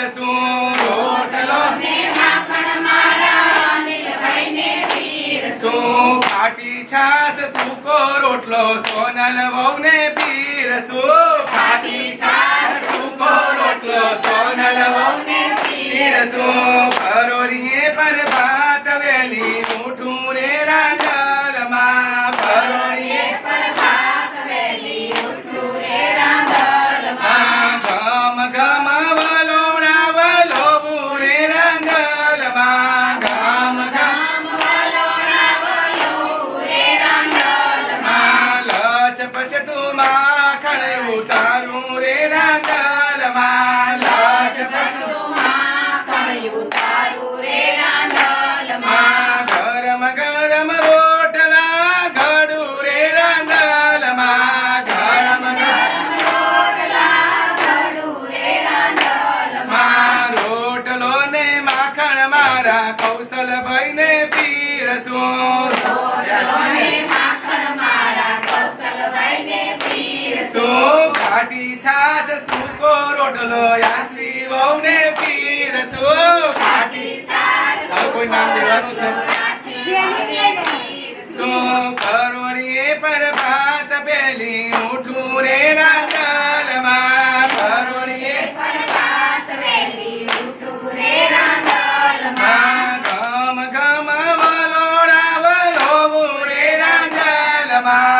પીરસું રોટલો ને માખણ મારા અનિલભાઈ ને પીરસું કાટી છાસ સૂકો રોટલો સોનલ વહુ ને પીરસું. કાટી છાસ સૂકો રોટલો સોનલ વહુ ને પીરસું. my Lord, ખાટી છાશ સૂકો રોટલો યાસવી વહુને પીરસું. ખાટી હવે કોઈ નામ દેવાનું છે? તો કરોડીએ પર ભાત પેલી ઉઠું રે રાંધલમાં કરોડીએ માં ગમ ગમ વલોણા વલોવું રે રાંધલમાં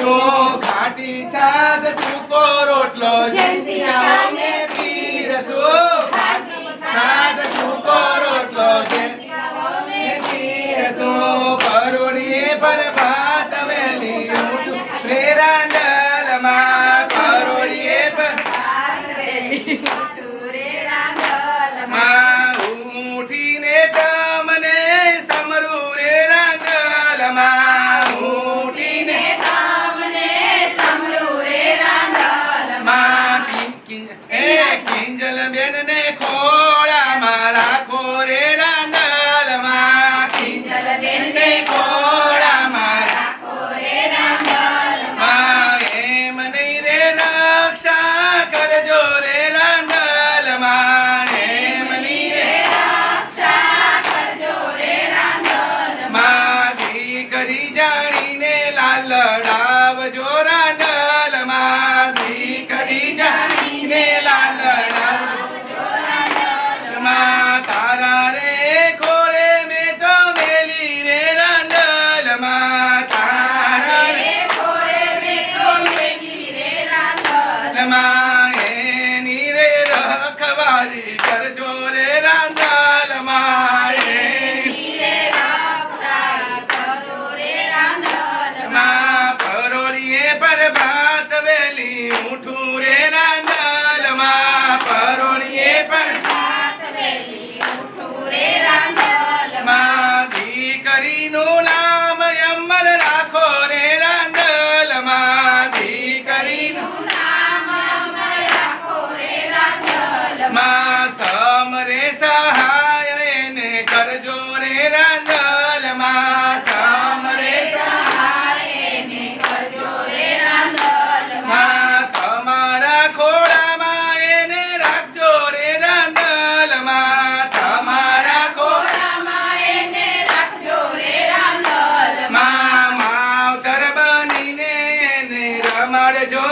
પીરસું ખાટી છાશ સૂકો રોટલો જયંતિયાઓને પીરસું સૂકો રોટલો જયંતિયાઓને પીરસું પર ભાત વેલી ઊંધું રે પરોડીએ પર કરજો રે રાંડલમાં એની માં પરોળીએ પર ભાત વેલી ઉઠું રે કરજો રે રાંડલમાં સમરે માં તમારા ખોળામાં એને રાખજો રે તમારા ખોળામાં માં માવતર બનીને એને રમાડજો